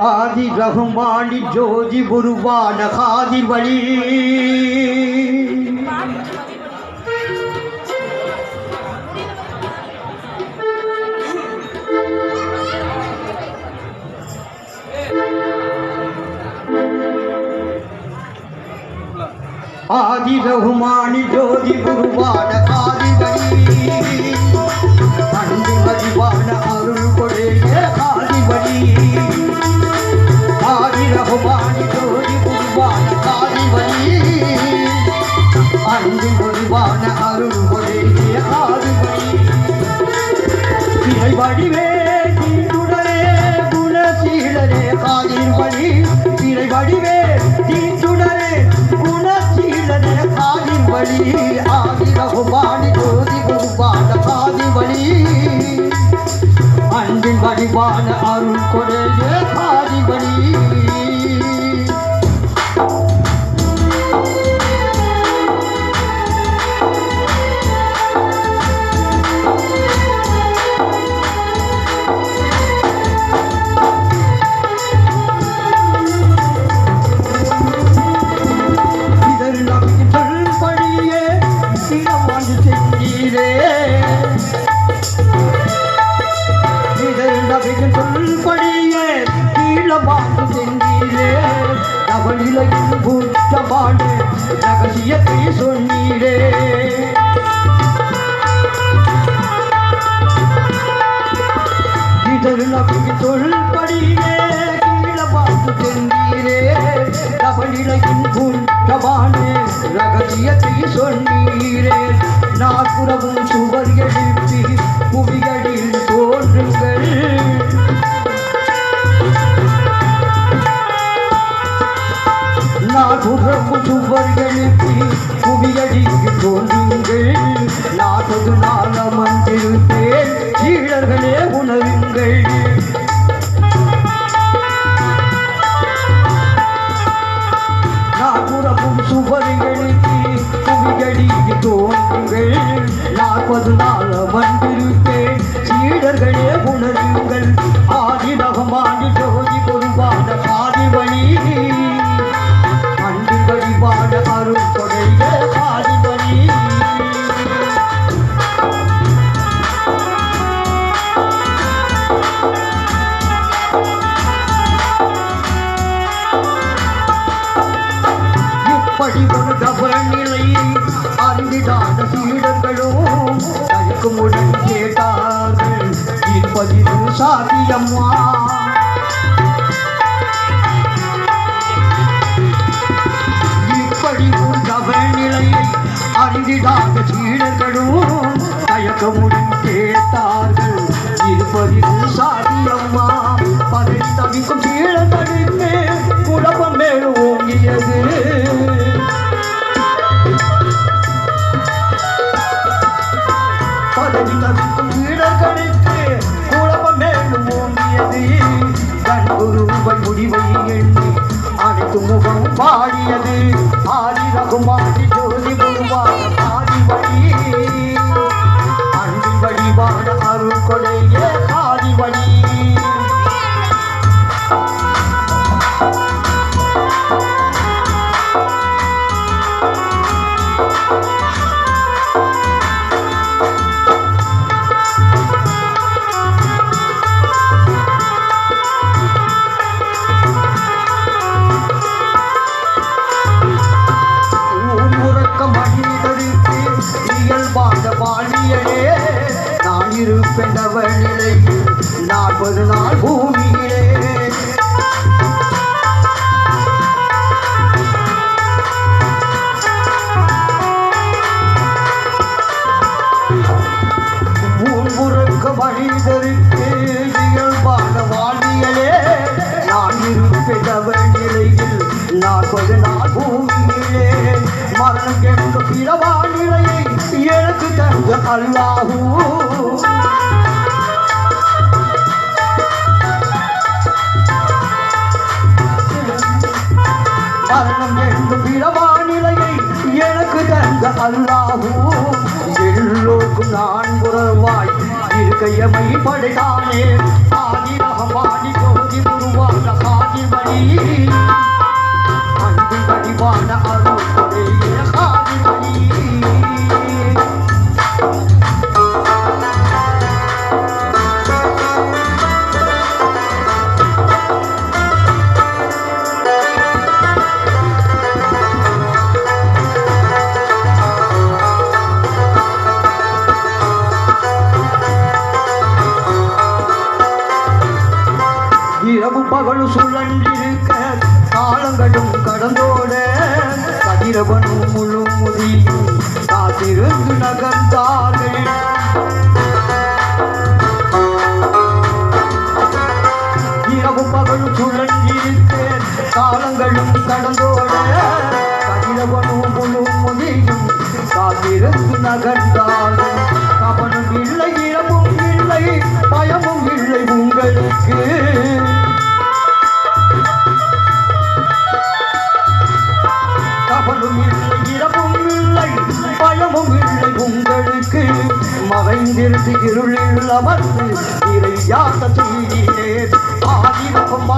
ஆதி ரகுமானி ஜோதி குருவான காதி வழி ஆதி ரகுமானி ஜோதி குருவான காதி வழி காதிர் வழி இறை வடிவே தீண்டுடரே குணசீலரே காதிர் வழி ஆதி ரகுமானி ஜோதி குருவான காதி வழி. அன்பின் வடிவான அருள் கொடைய தொழில் அப்படி தொழில் நம்பி சொல்படியே பார்த்து சென்றீரே அவளிலையில் குற்றமாண்டு ரகசியத்தை சொன்னீரே நாற்புறமும் சுவர் எழுப்பி புவிகளில் தோன்றுங்கள். நாற்புறமும் சுவர் எழுப்பி புவியடிக்கு தோன்றுங்கள். நாற்பது நாள் வந்திருப்பேன் இருப்பதில் சாத்தியம்மா இப்படி ஒரு கவனிலையை அறிந்திடாத சீடர்களும் தயக்கமுடன் கேட்டார்கள். இருப்பதில் சாத்தியம்மா பதவி தவிக்கும் சீடர்களுக்கு குழப்பம் மேல் ஓங்கியது. பதவி தவிக்கும் தன் முடிவை எண்ணி அனைத்து முகம் பாடியது. ஆடி ரகுமாடி ஜோதி குருவான ஆடி வழி. அன்பின் வழிபாட அருள் கொடையே ஆடி வழி. நான் நிலைக்கு நாற்பது நாள் பூமியிலே. ஊர்முறக்க மனிதருக்கு நான் நிலையில் நாற்பது நாள் பூமியிலே. மரணம் கேட்க பிறவா நிலையை எனக்கு தந்த அல்லாஹூ. மரணம் என்னும் பிறவா எனக்கு தந்த அல்லாஹூ. எல்லோருக்கும் நான் உறவாய் இருக்கையமை படைத்தானே. ஆதி ரகமானி ஜோதி உருவான ஆதி வழி அன்பு வடிவான அருள் ஆதி வழி இரவு பகல் சுழன்றிருக்க காலங்களும் கடந்தோட கதிரவனும் முழு முதியும் காத்திருந்து நகர்ந்தார்கள். இரவு பகல் சுழன்றிருக்க காலங்களும் கடந்தோட கதிரவனும் முழு முதியும் காத்திருந்து நகர்ந்தார்கள். மறைந்திருந்து இருளில் அமர்ந்து இறையாக செய்கிறே. ஆதிரம்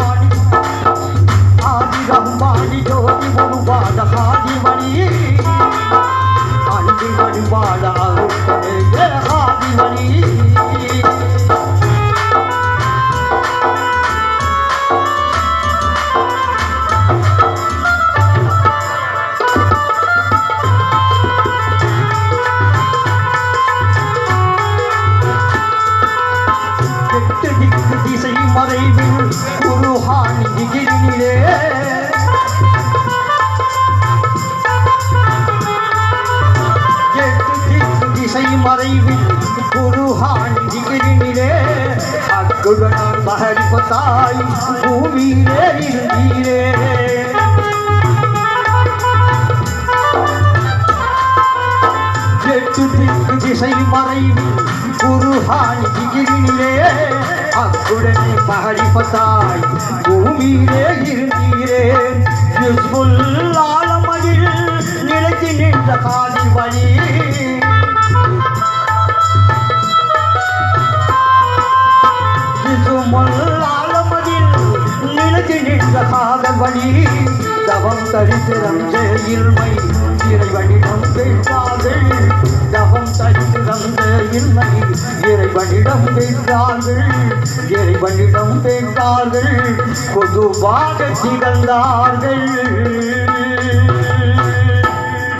ஆதிரகமானி ஜோதி உருவாத ஆதிமணி அன்பு வழிவாழ திசை மறைவில் குருஹான் திகிரிலே அக்குடன் மகரிபத்தாய் பூமியிலே இருந்தீரே. எட்டு திக்கு திசை மறைவில் குருஹான் திகிரிலே அக்குடனே மகரிபத்தாய் பூமியிலே இருந்தீரே. யுஸ்புல் ஆலமதில் நிலைத்து நின்ற காலி வழி வழி தவம் தரித்திரம் இல்மை. இறைவனிடம் பெற்றார்கள் தவம் தரித்திரம் இல்மை. இறைவனிடம் பெற்றார்கள் இறைவனிடம் பெற்றார்கள் பொதுவாக திகழ்ந்தார்கள்.